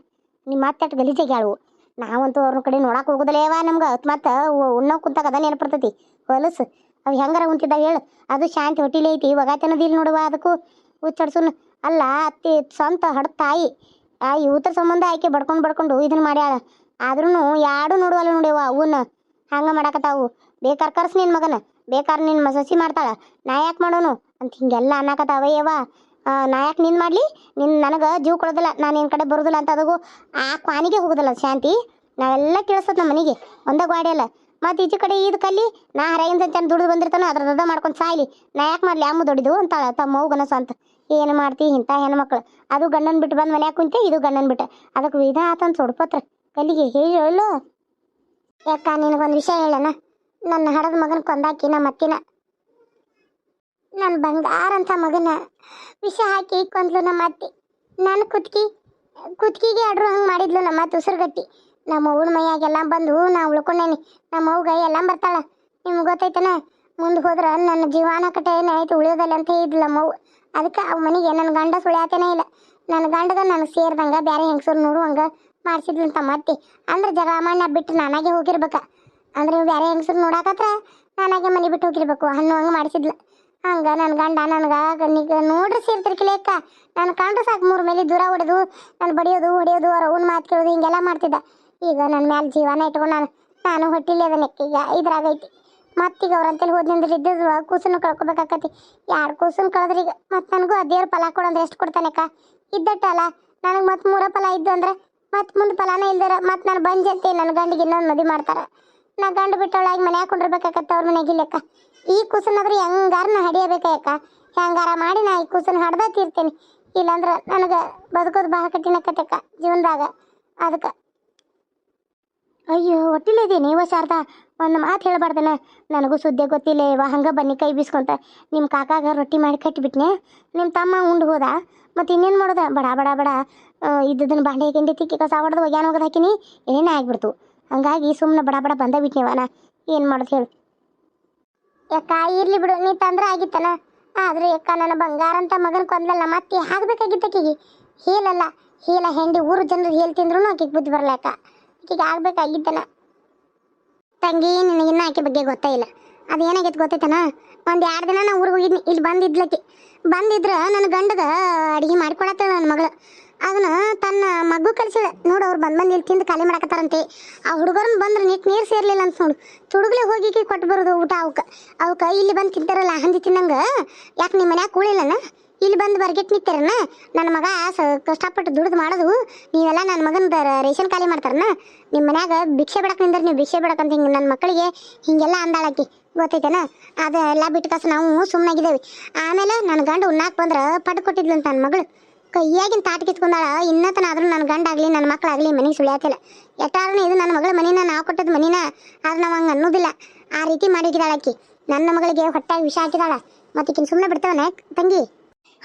ನಿಮ್ಮ ಮತ್ತೆ ಗಲೀಜಾಗ್ಯಾಳು ನಾವಂತೂ ಅವ್ರ ಕಡೆ ನೋಡಕ್ಕೆ ಹೋಗೋದಿಲ್ಲೇವ ನಮ್ಗೆ. ಮತ್ತೆ ಉಣ್ಣೋ ಕುಂತಾಗ ಅದ ನೆನಪಿರ್ತೈತಿ ಹೊಲಸು. ಅವು ಹೆಂಗಾರ ಉಂತಿದ್ದಾಗ ಹೇಳು. ಅದು ಶಾಂತಿ ಹೊಟ್ಟಿಲಿ ಐತಿ. ಇವಾಗ ನೋಡುವ ಅದಕ್ಕೂ. ಹುಚ್ಚಡ್ಸುನ್. ಅಲ್ಲ ಅತ್ತಿ ಸ್ವಂತ ಹಡ ತಾಯಿ. ಆ ಯೂತರ ಸಂಬಂಧ ಆಕೆ ಬಡ್ಕೊಂಡು ಬಡ್ಕೊಂಡು ಇದನ್ನ ಮಾಡ್ಯಾಳ. ಆದ್ರೂ ಯಾರು ನೋಡುವಲ್ಲ ನೋಡ್ಯವ ಅವನ್ನ ಹಂಗ ಮಾಡಾಕತ್ತಾವು. ಬೇಕಾರ ಕರ್ಸ್ ನಿನ್ ಮಗನ. ಬೇಕಾರ ನಿನ್ ಸಸಿ ಮಾಡ್ತಾಳ. ನಾ ಯಾಕೆ ಮಾಡೋನು? ಅಂತ ಹಿಂಗೆಲ್ಲ ಅನ್ನಕತ್ತಾವ ಯವ್ವ. ನಾ ಯಾಕೆ ನಿನ್ ಮಾಡ್ಲಿ? ನಿನ್ ನನಗೆ ಜೀವ ಕೊಡೋದಿಲ್ಲ. ನಾನು ನಿನ್ನ ಕಡೆ ಬರೋದಿಲ್ಲ ಅಂತ ಅದಗೂ ಆ ಕ್ವಾನಿಗೆ ಹೋಗೋದಿಲ್ಲ ಶಾಂತಿ. ನಾವೆಲ್ಲ ಕೇಳಿಸ್ತದ ನಮ್ಮ ಮನೆಗೆ. ಒಂದ ಗಾಡಿ ಅಲ್ಲ ಮತ್ತೆ ಈಚೆ ಕಡೆ ಈದ್ ಕಲ್ಲಿ, ನಾ ಹರಗಿನ ಸಂಚಾನ ದುಡಿದು ಬಂದಿರ್ತಾನ ದದ ಮಾಡ್ಕೊಂಡು ಸಾಯ್ಲಿ. ನಾ ಯಾಕೆ ಮಾಡ್ಲಿ, ಅಮ್ಮ ದುಡಿದು ಅಂತಾಳೆ ತಮ್ಮ ಮೌಗನ ಸ್ವಂತ ಏನು ಮಾಡ್ತಿ ಇಂಥ ಹೆಣ್ಮಕ್ಳು? ಅದು ಗಂಡನ ಬಿಟ್ಟು ಬಂದು ಮನ್ಯಾಗ ಕುಂತೆ, ಇದು ಗಂಡನ ಬಿಟ್ಟು ಅದಕ್ಕೆ ವಿಧ ಆತಂತ ಸೊಡ್ಪತ್ರ ಕಲ್ಲಿಗೆ ಹೇಳೋ ಯಾಕ, ನಿನಗೊಂದು ವಿಷಯ ಹೇಳನ ನನ್ನ ಹಡದ ಮಗನ ಕೊಂದಾಕಿ ನಮ್ಮ ಅತ್ತಿನ. ನನ್ನ ಬಂಗಾರ ಅಂತ ಮಗನ ವಿಷ ಹಾಕಿ ಕೊಂದ್ಲು ನಮ್ಮ ಅತ್ತಿ. ನನ್ನ ಕುತ್ಕಿ, ಕುತ್ಕಿಗೆ ಆಡ್ರು ಹಂಗೆ ಮಾಡಿದ್ಲು ನಮ್ಮ ಉಸಿರುಗಟ್ಟಿ ನಮ್ಮ ಅವ್ವನ ಮೈಯಾಗೆಲ್ಲ ಬಂದು ನಾ ಉಳ್ಕೊಂಡೇನಿ. ನಮ್ಮ ಅವ್ಗ ಎಲ್ಲ ಬರ್ತಾಳ. ನಿಮ್ಗೆ ಗೊತ್ತೈತನ? ಮುಂದೆ ಹೋದ್ರೆ ನನ್ನ ಜೀವನ ಕಟ್ಟೆ ಏನಾಯ್ತು ಉಳಿಯೋದಲ್ಲ ಅಂತ ಇದ್ಲ ಮೌ ಅದಕ್ಕೆ ಅವ ಮನೆಗೆ ನನ್ನ ಗಂಡ ಸುಳ್ಯಾತನೇ ಇಲ್ಲ. ನನ್ನ ಗಂಡದ ನನಗೆ ಸೇರ್ದಂಗೆ ಬೇರೆ ಹೆಂಗಸರು ನೋಡುವಂಗೆ ಮಾಡಿಸಿದ್ಲು ಅಂತ ಮತ್ತೆ ಅಂದ್ರೆ ಜಗಳ ಮಾಡಿ ಬಿಟ್ಟು ನಾನಾಗೆ ಹೋಗಿರ್ಬೇಕ. ಅಂದ್ರೆ ಬೇರೆ ಹೆಂಗಸರು ನೋಡಾಕತ್ರ ನಾನಾಗೆ ಮನೆ ಬಿಟ್ಟು ಹೋಗಿರ್ಬೇಕು. ಅನ್ನೋ ಹಂಗೆ ಮಾಡಿಸಿದ್ಲ. ಹಂಗ ನನ್ನ ಗಂಡ ನನಗೆ ನೀಗ ನೋಡ್ರಿ ಸೇರ್ತಿರ್ಕಿಲೇಕ ನಾನು ಕಂಡ್ರೆ ಸಾಕು ಮೂರು ಮೇಲೆ ದೂರ ಹೊಡೆದು, ನಾನು ಬಡಿಯೋದು, ಹೊಡೆಯೋದು, ಅವ್ರ ಅವ್ನ ಮಾತು ಕೇಳೋದು ಹಿಂಗೆಲ್ಲ ಮಾಡ್ತಿದ್ದ. ಈಗ ನನ್ನ ಮ್ಯಾಲ ಜೀವನ ಇಟ್ಕೊಂಡು ನಾನು ನಾನು ಹೊಟ್ಟಿಲಿ ಅದನ್ನ ಈಗ ಇದ್ರಾಗೈತಿ ಮತ್ತೀಗ ಅವ್ರ ಅಂತೇಳಿ ಹೋದ್ ನಿಂದ್ರೆ ಇದ್ದ ಕೂಸನ್ನು ಕಳ್ಕೊಬೇಕಾಕತಿ. ಎರಡು ಕೂಸನ್ನು ಕಳೆದ್ರೆ ಈಗ ಮತ್ತು ನನಗೂ ಆ ದೇವ್ರ ಫಲ ಕೊಡು ಅಂದ್ರೆ ಎಷ್ಟು ಕೊಡ್ತಾನೆಕ್ಕ? ಇದ್ದಟ್ಟಲ್ಲ, ನನಗೆ ಮತ್ತೆ ಮೂರ ಫಲ ಇದ್ದು ಅಂದ್ರೆ ಮತ್ತೆ ಮುಂದೆ ಫಲಾನೇ ಇಲ್ದಾರ ಮತ್ತೆ ನಾನು ಬಂಜಂತೆ ನನ್ನ ಗಂಡಿಗೆ ಇನ್ನೊಂದು ಮದುವೆ ಮಾಡ್ತಾರೆ. ನಾ ಗಂಡು ಬಿಟ್ಟವಳಾಗಿ ಮನ್ಯಾಗ ಹಾಕೊಂಡಿರ್ಬೇಕಾಕತ್ತ ಅವ್ರ ಮನೆಗೆ ಲೆಕ್ಕ ಈ ಕೂಸನ್ನಾದ್ರೂ ಹೆಂಗಾರ ನಾ ಹಡಿಯಬೇಕಾಯಕ್ಕ ಹೆಂಗಾರ ಮಾಡಿ ನಾ ಈ ಕೂಸನ್ನು ಹಡ್ದ ತೀರ್ತೇನೆ. ಇಲ್ಲಾಂದ್ರೆ ನನಗೆ ಬದುಕೋದು ಬಹಳ ಕಠಿಣ ಕತೆಕ್ಕ ಜೀವನದಾಗ. ಅದಕ್ಕೆ ಅಯ್ಯೋ ಹೊಟ್ಟಿಲಿದ್ದೀನಿ ಇವ ಶಾರದಾ? ಒಂದು ಮಾತು ಹೇಳಬಾರ್ದನ? ನನಗೂ ಸುದ್ದಿ ಗೊತ್ತಿಲ್ಲ. ಇವ ಹಂಗೆ ಬನ್ನಿ ಕೈ ಬೀಸ್ಕೊಂತ. ನಿಮ್ಮ ಕಾಕಾಗ ರೊಟ್ಟಿ ಮಾಡಿ ಕಟ್ಟಿಬಿಟ್ನೆ ನಿಮ್ಮ ತಮ್ಮ ಉಂಡು ಹೋದ. ಮತ್ತು ಇನ್ನೇನು ಮಾಡೋದ? ಬಡ ಬಡ ಬಡ. ಇದ್ದದನ್ನ ಬಾಂಡೆ ಗಿಂಡಿ ತಿಕ್ಕಿ ಕಸ ಹೊಡೆದು ಒಗ್ಯಾನ ಹೋಗೋದು ಹಾಕಿನಿ? ಏನೇ ಆಗ್ಬಿಡ್ತು. ಹಂಗಾಗಿ ಸುಮ್ಮನೆ ಬಡ ಬಡ ಬಂದ ಬಿಟ್ನೆ ಅವನ ಏನು ಮಾಡೋದು ಹೇಳು. ಯಾಕ ಇರ್ಲಿ ಬಿಡು. ನೀ ತಂದ್ರೆ ಆಗಿತ್ತಲ್ಲ. ಆದ್ರೆ ಯಾಕ ನನ್ನ ಬಂಗಾರ ಅಂತ ಮಗನ ಕೊಂದಲ್ಲ ಮತ್ತೆ ಆಗ್ಬೇಕಾಗಿತ್ತು ಆಕಿಗೆ ಹೇಳಲ್ಲ. ಹೇಳ, ಹೆಂಡಿ ಊರು ಜನರು ಹೇಳಿ ಆಕೆಗೆ ಆಕಿಗೆ ಬುದ್ಧಿ ಬರಲ್ಲ ಅಕ್ಕ ಆಗ್ಬೇಕಾಗಿದ್ದಲ್ಲ. ತಂಗಿ ನಿನಗಿನ್ನ ಆಕೆ ಬಗ್ಗೆ ಗೊತ್ತೇ ಇಲ್ಲ. ಅದು ಏನಾಗೈತೆ ಗೊತ್ತೈತನ? ಒಂದು ಎರಡು ದಿನ ನಾ ಊರಿಗೆ ಹೋಗಿದ್ನಿ. ಇಲ್ಲಿ ಬಂದಿದ್ಲಕ್ಕೆ ಬಂದಿದ್ರೆ ನನ್ನ ಗಂಡಗ ಅಡುಗೆ ಮಾಡಿಕೊಡತ್ತಾಳ ನನ್ನ ಮಗಳು. ಅದನ್ನ ತನ್ನ ಮಗು ಕಳಿಸಿದ. ನೋಡು ಅವ್ರು ಬಂದು ಬಂದು ಇಲ್ಲಿ ತಿಂದು ಖಾಲಿ ಮಾಡಕತ್ತಾರಂತೆ. ಆ ಹುಡುಗರನ್ನ ಬಂದ್ರೆ ನಿಟ್ಟು ನೀರು ಸೇರ್ಲಿಲ್ಲ ಅಂತ ನೋಡು. ತುಡುಗ್ಲೆ ಹೋಗಿ ಕೊಟ್ಟು ಬರೋದು ಊಟ ಅವಕ್ಕೆ. ಅವಕ್ಕೆ ಇಲ್ಲಿ ಬಂದು ತಿಂತಾರಲ್ಲ, ಹಂದಿ ತಿನ್ನಂಗೆ. ಯಾಕೆ ನಿಮ್ಮ ಮನ್ಯಾಗ ಕೂಳಿಲ್ಲನ? ಇಲ್ಲಿ ಬಂದು ಬರ್ಗೆಟ್ ನಿಂತಾರನ ನನ್ನ ಮಗ ಕಷ್ಟಪಟ್ಟು ದುಡ್ದು ಮಾಡೋದು. ನೀವೆಲ್ಲ ನನ್ನ ಮಗನ ರೇಷನ್ ಖಾಲಿ ಮಾಡ್ತಾರನ? ನಿಮ್ಮ ಮನ್ಯಾಗ ಭಿಕ್ಷೆ ಬಿಡಕ್ಕೆ ನಿಂದ್ರೆ, ನೀವು ಭಿಕ್ಷೆ ಬಿಡಕಂತ ಹಿಂಗೆ ನನ್ನ ಮಕ್ಕಳಿಗೆ ಹಿಂಗೆಲ್ಲ ಅಂದಾಳಕಿ. ಗೊತ್ತೈತೇನ? ಅದೆಲ್ಲ ಬಿಟ್ಟು ಕಸ ನಾವು ಸುಮ್ಮನಾಗಿದ್ದೇವೆ ಆಮೇಲೆ ನನ್ನ ಗಂಡ ಉಣ್ಣಾಕ್ ಬಂದ್ರೆ ಪಟ್ಟು ಕೊಟ್ಟಿದ್ಲು ಅಂತ ನನ್ನ ಮಗಳು. ಕೈಯಾಗಿನ ತಾಟ್ ಕಿತ್ಕೊಂಡಾಳ ಇನ್ನತನ ಆದ್ರೂ ನನ್ನ ಗಂಡ ಆಗಲಿ ನನ್ನ ಮಕ್ಕಳಾಗಲಿ ಮನೆಗೆ ಸುಳಿಯಾತಿಲ್ಲ. ಎಟ್ಟಾದ್ರೂ ಇದು ನನ್ನ ಮಗಳ ಮನಿನ, ನಾವು ಕೊಟ್ಟದ ಮನಿನ, ಆದ್ರೆ ನಾವು ಹಂಗೆ ಅನ್ನೋದಿಲ್ಲ. ಆ ರೀತಿ ಮಾಡಿದ್ದಾಳ ಆಕಿ ನನ್ನ ಮಗಳಿಗೆ ಹೊಟ್ಟೆಗೆ ವಿಷ ಹಾಕಿದಾಳ ಮತ್ತೆ ಈಕಿನ ಸುಮ್ಮನೆ ಬಿಡ್ತಾವನೆ ತಂಗಿ?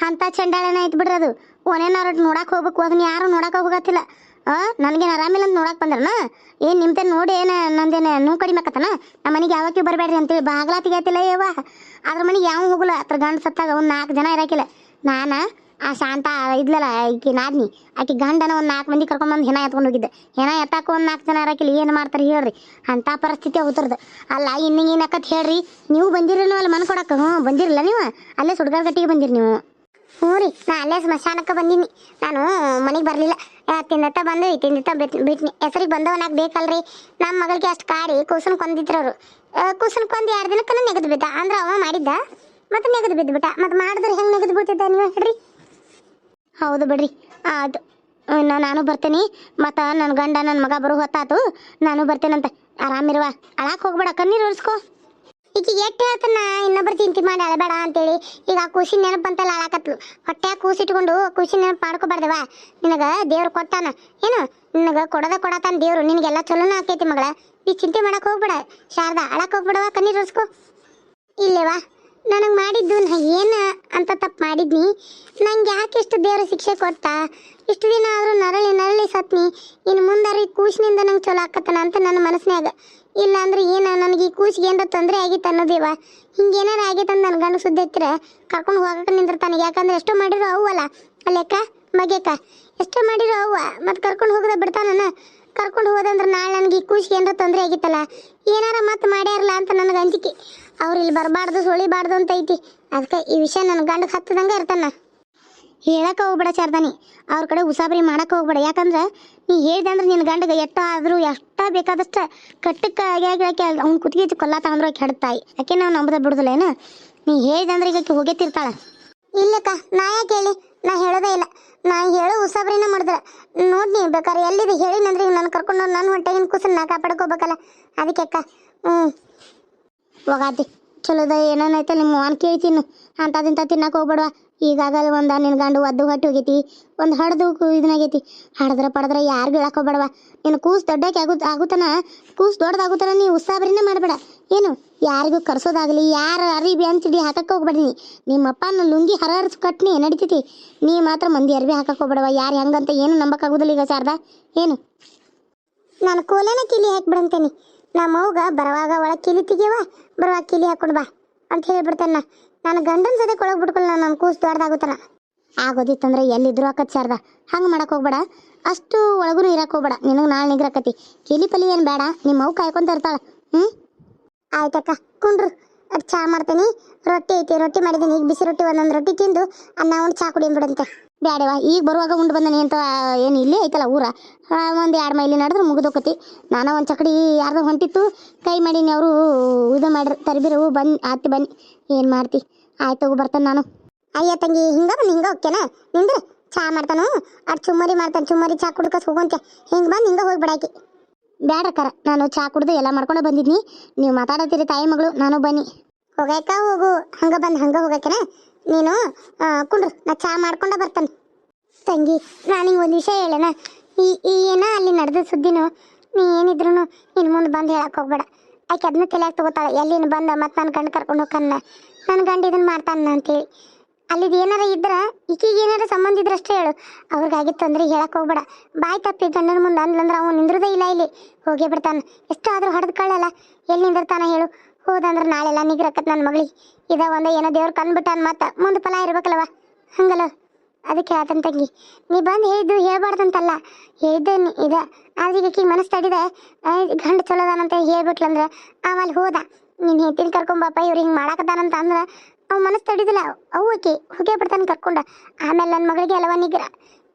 ಅಂತ ಚಂಡಾಳನ ಐತ್ ಬಿಡ್ರಿ ಅದು. ಒನೇನಾರ ನೋಡಕ್ ಹೋಗ್ಬೇಕು, ಅದನ್ನ ಯಾರು ನೋಡಕ್ ಹೋಗತ್ತಿಲ್ಲ ಆ, ನನಗೇನು ಆರಾಮಿಲ್ಲ ಅಂತ ನೋಡಕ್ ಬಂದ್ರನ? ಏನ್ ನಿಮ್ತೆ ನೋಡಿ ಏನ ನಂದೇನ ನೂ ಕಡಿಮೆ ಆಕತ್ತನ ನಮ್ಮ ಮನೆಗೆ ಯಾವಾಗ್ಯೂ ಬರಬೇಡ್ರಿ ಅಂತೇಳಿ ಬಾಗ್ಲ ತೆಗಿಯತ್ತಿಲ್ಲ ಏವ ಅದ್ರ ಮನೆಗೆ ಯಾವ ಹೋಗಲ್ಲ, ಅತ್ರ ಗಂಡ ಸತ್ತಾಗ ಒಂದು ನಾಲ್ಕು ಜನ ಇರಾಕಿಲ್ಲ. ನಾನ, ಆ ಶಾಂತ ಇದ್ಲಲ್ಲ ಈಕೆ ನಾದ್ನಿ, ಆಕೆ ಗಂಡನ ಒಂದು ನಾಲ್ಕು ಮಂದಿ ಕರ್ಕೊಂಬಂದು ಹೆನ ಎತ್ಕೊಂಡು ಹೋಗಿದ್ದೆ. ಹೆನ ಎತ್ತಾಕ ಒಂದು ನಾಲ್ಕು ಜನ ಇರಾಕಿಲ್ಲ, ಏನು ಮಾಡ್ತಾರೆ ಹೇಳ್ರಿ? ಅಂಥ ಪರಿಸ್ಥಿತಿ ಹೋಗ್ತಿರ್ದು ಅಲ್ಲ ಇನ್ನು ಹೇಳ್ರಿ, ನೀವು ಬಂದಿರೋನು ಅಲ್ಲಿ ಮನ್ ಕೊಡಕ್ಕೆ ಹ್ಞೂ ಬಂದಿರಲ್ಲ ನೀವು? ಅಲ್ಲೇ ಸುಡ್ಗಾರ್ ಗಟ್ಟಿಗೆ ಬಂದಿರಿ ನೀವು. ಹ್ಞೂ ರೀ ನಾ ಅಲ್ಲೇ ಸ್ಮಶಾನಕ್ಕೆ ಬಂದೀನಿ. ನಾನು ಮನೆಗೆ ಬರಲಿಲ್ಲ. ತಿಂದತ್ತ ಬಂದು ತಿಂದಿತ್ತ ಬಿಟ್, ಬಿಟ್ನಿ. ಹೆಸರಿಗೆ ಬಂದವನಾಗ ಬೇಕಲ್ರಿ. ನಮ್ಮ ಮಗಳಿಗೆ ಅಷ್ಟು ಕಾಡಿ ಕೂಸನ್ ಅವರು ಕೂಸನ್ ಕೊಂದು ಎರಡು ದಿನಕ್ಕೆ ನೆಗೆದು ಬಿದ್ದ ಅಂದ್ರೆ ಅವ ಮಾಡಿದ್ದ? ಮತ್ತೆ ನೆಗೆದು ಬಿದ್ದು ಬಿಟ್ಟ. ಮತ್ತೆ ಮಾಡಿದ್ರೆ ಹೆಂಗೆ ನೆಗೆದು ಬಿಡ್ತಿದ್ದ ನೀವು ಹೇಳ್ರಿ? ಹೌದು ಬಿಡ್ರಿ. ಅದು ನಾನು ಬರ್ತೇನೆ. ಮತ್ತು ನನ್ನ ಗಂಡ ನನ್ನ ಮಗ ಬರೋ ಹೊತ್ತಾತು. ನಾನು ಬರ್ತೇನಂತ. ಆರಾಮಿರುವ ಅಳಾಕ್ ಹೋಗ್ಬೇಡ. ಕಣ್ಣೀರು ಒರೆಸ್ಕೋ. ಈಗ ಎಷ್ಟು ಹೇಳ್ತಾನ? ಇನ್ನೊಬ್ರು ಚಿಂತೆ ಮಾಡಿ ಅಳಬೇಡ ಅಂತೇಳಿ. ಈಗ ಆ ಕೂಸಿನ ನೆನಪು ಬಂತಲ್ಲ ಅಳಾಕತ್ಲು. ಹೊಟ್ಟೆ ಕೂಸಿಟ್ಕೊಂಡು ಕೂಸಿನ ನೆನಪು ಮಾಡ್ಕೋಬಾರ್ದವ? ನಿನಗ ದೇವ್ರು ಕೊಟ್ಟಾನ. ಏನು? ನಿನಗ ಕೊಡದ ಕೊಡತಾನ ದೇವ್ರು. ನಿನಗೆಲ್ಲ ಚಲೋನ ಆಕೈತಿ ಮಗಳ. ಈ ಚಿಂತೆ ಮಾಡಕ್ ಹೋಗ್ಬೇಡ. ಶಾರದಾ, ಅಳಕ್ ಹೋಗ್ಬೇಡವ? ಕಣ್ಣೀರ್ ಒರೆಸ್ಕೋ. ಇಲ್ಲೇವಾ? ನನಗೆ ಮಾಡಿದ್ದು ನಾ ಏನು ಅಂತ ತಪ್ಪು ಮಾಡಿದ್ನಿ. ನಂಗೆ ಯಾಕೆ ಇಷ್ಟು ದೇವರ ಶಿಕ್ಷೆ ಕೊಟ್ಟ ಇಷ್ಟು ದಿನ ಆದರೂ ನರಳಿ ನರಳಿ ಸತ್ನಿ ಇನ್ನು ಮುಂದಾರಿ ಕೂಸಿನಿಂದ ನಂಗೆ ಚಲೋ ಆಕತ್ತನ ಅಂತ ನನ್ನ ಮನಸ್ಸಿನಾಗ ಇಲ್ಲ ಅಂದ್ರೆ ಏನು ನನಗೆ ಈ ಕೂಸಿಗೆ ಏನಾರ ತೊಂದರೆ ಆಗಿತ್ತು ಅನ್ನೋದೇವ? ಹಿಂಗೇನಾರ ಆಗೈತೆ ಅಂತ ನನ್ನ ಗಂಡು ಸುದ್ದಿ ಕರ್ಕೊಂಡು ಹೋಗಕ್ಕೆ ನಿಂದಿರ್ತಾನೆ. ಯಾಕಂದ್ರೆ ಎಷ್ಟೋ ಮಾಡಿರೋ ಅವಲ್ಲ ಅಲ್ಲೇಕ? ಬಗೆಕ ಎಷ್ಟೋ ಮಾಡಿರೋ ಅವ್ವ. ಮತ್ತೆ ಕರ್ಕೊಂಡು ಹೋಗದ ಬಿಡ್ತಾನ ಕರ್ಕೊಂಡು ಹೋದಂದ್ರೆ ನಾಳೆ ನನಗೆ ಈ ಖುಷಿ ಏನಾರ ತೊಂದರೆ ಆಗಿತ್ತಲ್ಲ? ಏನಾರ ಮತ್ತೆ ಮಾಡ್ಯಾರಲ್ಲ ಅಂತ ನನಗೆ ಅಂಜಿಕೆ. ಅವ್ರು ಇಲ್ಲಿ ಬರಬಾರ್ದು, ಸುಳಿಬಾರ್ದು ಅಂತ ಐತಿ. ಅದಕ್ಕೆ ಈ ವಿಷಯ ನನ್ನ ಗಂಡಗೆ ಹತ್ತದಂಗೆ ಇರ್ತಾನ. ಹೇಳಕ್ಕೆ ಹೋಗ್ಬೇಡ ಶಾರದಾನಿ. ಅವ್ರ ಕಡೆ ಉಸಾಬರಿ ಮಾಡಕ್ಕೆ ಹೋಗ್ಬೇಡ. ಯಾಕಂದ್ರೆ ನೀ ಹೇಳ್ದೆ ಅಂದ್ರೆ ನಿನ್ನ ಗಂಡಗೆ ಎಷ್ಟ ಆದರೂ ಎಷ್ಟ ಬೇಕಾದಷ್ಟು ಕಟ್ಟಕ್ಕೆ ಆಗ್ಯಾಕೆ ಅವ್ನ ಕುತ್ತಿಗೆ ಕೊಲ್ಲಾತ ಅಂದ್ರೆ ಆಕೆ ಹೆಡ್ತಾಯಿ. ನಾವು ನಂಬದ ಬಿಡುದಿಲ್ಲ ಏನು? ನೀ ಹೇಳ್ದೆ ಅಂದ್ರೆ ಈಗ ಆಕೆ ಹೋಗೇತಿರ್ತಾಳ. ಇಲ್ಲಕ್ಕ, ನಾ ಯಾಕೆ ಹೇಳಿ? ನಾ ಹೇಳೋದೇ ಇಲ್ಲ. ನಾ ಹೇಳೋ ಉಸಾಬ್ರಿನ ಮಾಡಿದ್ರ. ನೋಡ್ನಿ ಬೇಕಾದ್ರೆ ಎಲ್ಲಿದೆ ಹೇಳಿನಂದ್ರೆ ಈಗ ನಾನು ಕರ್ಕೊಂಡು ನನ್ನ ಹೊಟ್ಟೆಗಿನ ಕೂಸನ್ನ ನಾ ಕಾಪಾಡ್ಕೋಬೇಕಲ್ಲ ಅದಕ್ಕೆ ಅಕ್ಕ ಹ್ಞೂ ಹೋಗಾತಿ. ಚಲೋದ ಏನೇನೈತೆ ನಿಮ್ಮ ಮಾವನ್ ಕೇಳ್ತೀನಿ. ಅಂಥದಿಂತ ತಿನ್ನಕ್ಕೆ ಹೋಗ್ಬೇಡವ. ಈಗಾಗಲೇ ಒಂದು ನಿನ್ನ ಗಂಡು ಒದ್ದು ಹೊಟ್ಟೋಗೈತಿ, ಒಂದು ಹಡ್ದು ಇದನ್ನಾಗೈತಿ ಹಡ್ದ್ರ ಪಡದ್ರ ಯಾರು ಹೇಳಕ್ ಹೋಗ್ಬೇಡವ. ನೀನು ಕೂಸು ದೊಡ್ಡಕ್ಕೆ ಆಗು ಆಗುತ್ತಾನ ಕೂಸು ದೊಡ್ಡದಾಗುತ್ತಾನ ನೀ ಉತ್ಸಾಬರಿನೇ ಮಾಡಬೇಡ. ಏನು? ಯಾರಿಗೂ ಕರ್ಸೋದಾಗಲಿ, ಯಾರ ಅರಿಬಿ ಅಂತಿಡಿ ಹಾಕಕ್ಕೆ ಹೋಗ್ಬೇಡಿ ನೀ. ನಿಮ್ಮಪ್ಪನ ಲುಂಗಿ ಹರಹರ್ಸ್ ಕಟ್ನಿ ನಡಿತೈತಿ. ನೀ ಮಾತ್ರ ಮಂದಿ ಅರ್ಬಿ ಹಾಕಕ್ಕೆ ಹೋಗ್ಬೇಡವ. ಯಾರು ಹೆಂಗಂತ ಏನು ನಂಬಕ್ಕಾಗೋದಿಲ್ಲ ಈಗ ಶಾರದಾ. ಏನು? ನಾನು ಕೋಲೇನ ಕಿಲಿ ಹಾಕ್ಬಿಡಂತೇನಿ. ನಮ್ಮ ಅವ್ಗ ಬರುವಾಗ ಒಳಗೆ ಕಿಲಿ ತೆಗಿಯವ ಬರುವಾಗ ಕಿಲಿ ಹಾಕೊಂಡು ಬಾ ಅಂತ ಹೇಳಿಬಿಡ್ತೇನೆ ನಾ. ನಾನು ಗಂಡನ ಜೊತೆ ಕೊಳಗೆ ಬಿಟ್ಕೊಳ್ಳ ನನ್ನ ಕೂಸು ದೊಡ್ಡದಾಗುತ್ತಲ್ಲ ಆಗೋದಿತ್ತಂದ್ರೆ ಎಲ್ಲಿದ್ರು ಅಕ್ಕತ್ ಶಾರದ. ಹಂಗೆ ಮಾಡಕ್ ಹೋಗ್ಬೇಡ. ಅಷ್ಟು ಒಳಗೂ ಇರಕ್ಕೆ ಹೋಗ್ಬೇಡ. ನಿನಗೆ ನಾಳೆ ನಿಗ್ರಕತಿ. ಕಿಲಿ ಪಲಿ ಏನು ಬೇಡ. ನಿಮ್ಮ ಅವು ಕಾಯ್ಕೊಂತ ಇರ್ತಾಳ. ಹ್ಞೂ ಆಯ್ತಕ್ಕ, ಕುಂಡ್ರು. ಅದು ಚಾ ಮಾಡ್ತೀನಿ. ರೊಟ್ಟಿ ಐತಿ. ರೊಟ್ಟಿ ಮಾಡಿದ್ದೀನಿ ಈಗ ಬಿಸಿ ರೊಟ್ಟಿ ಒಂದೊಂದು ರೊಟ್ಟಿ ತಿಂದು ಅನ್ನ ಉಂಡು ಚಾ ಕುಡಿಯನ್ ಬಿಡಂತೆ. ಬೇಡವಾ ಈಗ ಬರುವಾಗ ಉಂಡು ಬಂದನಿ ಅಂತ ಏನು ಇಲ್ಲೇ ಐತಲ್ಲ ಊರ. ಒಂದು ಎರಡು ಮೈಲಿ ನಡೆದ್ರೆ ಮುಗಿದೋಕತಿ. ನಾನು ಒಂದು ಚಕಡಿ ಯಾರ್ದು ಹೊಂಟಿತ್ತು. ಕೈ ಮಾಡೀನಿ ಅವರು, ಇದು ಮಾಡ್ರಿ, ತರಬಿರು ಬಂದು ಆತಿ ಬನ್ನಿ. ಏನು ಮಾಡ್ತಿ? ಆಯ್ತು ಬರ್ತಾನೆ ನಾನು. ಅಯ್ಯ ತಂಗಿ, ಹಿಂಗ ಬಂದು ಹಿಂಗ ಓಕೆನಾ ನಿಂದ್ರೆ ಚಾ ಮಾಡ್ತಾನು? ಅಟ್ ಚುಮ್ಮರಿ ಮಾಡ್ತಾನೆ, ಚುಮ್ಮರಿ ಚಾ ಕುಡ್ಕಸ್ ಹೋಗಂತೆ ಹಿಂಗೆ ಬಂದು ಹಿಂಗ ಹೋಗಿ ಬಿಡಾಕಿ. ನಾನು ಚಾ ಕುಡ್ದು ಎಲ್ಲ ಮಾಡ್ಕೊಂಡು ಬಂದಿದ್ನಿ. ನೀವು ಮಾತಾಡತ್ತೀರಿ ತಾಯಿ ಮಗಳು, ನಾನು ಬನ್ನಿ. ಹೋಗಾಕ ಹೋಗು. ಹಂಗ ಬಂದು ಹಂಗ ಹೋಗಕ್ಕೇನ ನೀನು ಕುಂಡ್ರು, ನಾ ಚಾ ಮಾಡ್ಕೊಂಡ ಬರ್ತಾನೆ. ತಂಗಿ, ನಾನು ಹಿಂಗೆ ಒಂದು ವಿಷಯ ಹೇಳೇನ ಈ ಏನ ಅಲ್ಲಿ ನಡೆದ ಸುದ್ದಿನು, ನೀ ಏನಿದ್ರು ಇನ್ನು ಮುಂದೆ ಬಂದು ಹೇಳಕ್ಕೆ ಹೋಗ್ಬೇಡ. ಆಕೆ ಅದನ್ನ ತಲೆಯಾಗಿ ತಗೋತಾಳೆ. ಎಲ್ಲಿನ ಬಂದ ಮತ್ತೆ ನನ್ನ ಗಂಡ ಕರ್ಕೊಂಡು ಹೋಗ್ತಾನೆ. ನನ್ನ ಗಂಡ ಇದನ್ನ ಮಾಡ್ತಾನ ಅಂತೇಳಿ. ಅಲ್ಲಿ ಏನಾರ ಇದ್ರೆ, ಈಕಿಗೆ ಏನಾರ ಸಂಬಂಧ ಇದ್ರ ಅಷ್ಟೇ ಹೇಳು. ಅವ್ರಿಗಾಗಿತ್ತು ಅಂದ್ರೆ ಹೇಳಕ್ ಹೋಗ್ಬೇಡ. ಬಾಯ್ ತಪ್ಪಿ ಗಂಡನ ಮುಂದೆ ಅಂದ್ಲಂದ್ರ ಅವನು ನಿಂದ್ರದೇ ಇಲ್ಲ ಇಲ್ಲಿ. ಹೋಗೇ ಬಿಡ್ತಾನ. ಎಷ್ಟಾದ್ರೂ ಹೊಡೆದ್ ಕಳ್ಳಲ್ಲ. ಎಲ್ಲಿ ನಿಂದಿರ್ತಾನೆ ಹೇಳು. ಹೋದಂದ್ರ ನಾಳೆಲ್ಲ ನಿಗ್ರಕತ್ ನನ್ನ ಮಗಳಿಗೆ. ಇದ ಒಂದ ಏನೋ ದೇವ್ರ ಕಂಡ್ಬಿಟ್ಟಾನ ಮತ್ತ. ಮುಂದೆ ಫಲ ಇರ್ಬೇಕಲ್ವ ಹಂಗಲ್ಲ. ಅದಕ್ಕೆ ಆತನ ತಂಗಿ, ನೀ ಬಂದು ಹೇಳಿದ್ದು ಹೇಳ್ಬಾರ್ದಂತಲ್ಲ, ಹೇಳಿದ್ದೆ ಇದ. ಆದ್ರೆ ಈಗ ಮನಸ್ಸು ತಡಿದೆ ಗಂಡು ಗಂಡ ಚಲೋ ಅದಾನಂತ ಹೇಳ್ಬಿಟ್ಲಂದ್ರ ಆಮೇಲೆ ಹೋದ. ನೀನು ಹೆಂಡತಿನ ಕರ್ಕೊಂಬಪ್ಪ ಇವ್ರು ಹಿಂಗೆ ಮಾಡಾಕತ್ತಾನಂತ ಅಂದ್ರೆ, ಅವ್ ಮನಸ್ಸು ತಡಿದಿಲ್ಲ. ಅವು ಆಕಿ ಹೋಗೇ ಬಿಡ್ತಾನೆ ಕರ್ಕೊಂಡ. ಆಮೇಲೆ ನನ್ನ ಮಗಳಿಗೆ ಎಲ್ಲವ ನಿಗ್ರ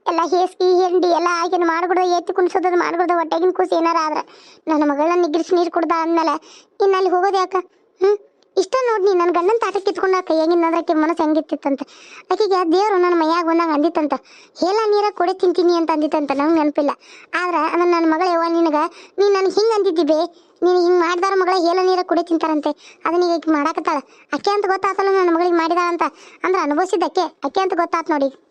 ಎಲ್ಲ ಹೇಸ್ಗಿ ಹೆಂಡಿ, ಎಲ್ಲ ಆಗಿನ ಮಾಡ್ಬಿಡ್ದ ಎತ್ತಿ ಕುಣಿಸೋದು ಮಾಡ್ಬಿಡ್ದ, ಹೊಟ್ಟೆಗಿನ ಕೂಸಿ ಏನಾರ ಆದ್ರೆ. ನನ್ನ ಮಗಳನ್ನ ನಿಗ್ರಿಸಿ ನೀರು ಕುಡ್ದ ಅಂದ್ಮೇಲೆ ಇನ್ನು ಅಲ್ಲಿ ಹೋಗೋದು ಯಾಕ? ಹ್ಞೂ ಇಷ್ಟ ನೋಡಿ ನನ್ನ ಗಂಡನ ತಾಟ ಕಿತ್ಕೊಂಡ ಕೈಯಾಗಿನ ಆಕೆ ಮನಸ್ಸು ಹೆಂಗಿತ್ತಿತ್ತಂತ ಆಕೆಗೆ ದೇವರು ನನ್ನ ಮೈಯಾಗ ಬಂದಾಗ ಅಂದಿತ್ತಂತ. ಹೇಳ ನೀರ ಕೊಡೆ ತಿಂತೀನಿ ಅಂತ ಅಂದಿತ್ತಂತ, ನಂಗೆ ನೆನಪಿಲ್ಲ. ಆದ್ರೆ ಅದನ್ನ ನನ್ನ ಮಗಳ ಯವ್ವ ನಿನಗೆ, ನೀನು ನನಗೆ ಹಿಂಗೆ ಅಂದಿದ್ದಿ ಬೇ? ನೀನು ಹಿಂಗೆ ಮಾಡಿದಾರ ಮಗಳ ಹೇಳ ನೀರ ಕೊಡೆ ತಿಂತಾರಂತೆ. ಅದನ್ನ ಈಗ ಮಾಡಾಕತ್ತಾಳ. ಅಕ್ಕೆ ಅಂತ ಗೊತ್ತಾತಲ್ಲ ನನ್ನ ಮಗಳಿಗೆ ಮಾಡಿದಾಳ ಅಂತ ಅಂದ್ರೆ ಅನುಭವಿಸಿದ್ದಕ್ಕೆ ಅಕ್ಕೆ ಅಂತ ಗೊತ್ತಾತು ನೋಡಿ.